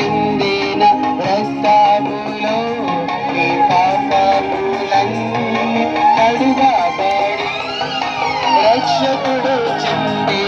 చిందిన రక్తములో నీ పాపములన్నీ కడుగబడి. రక్షకుడు చెందిన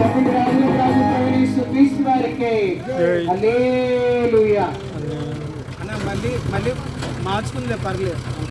రాజు క్రీస్తు వారికి. మళ్ళీ మళ్ళీ మార్చుకుందే పర్లేదు.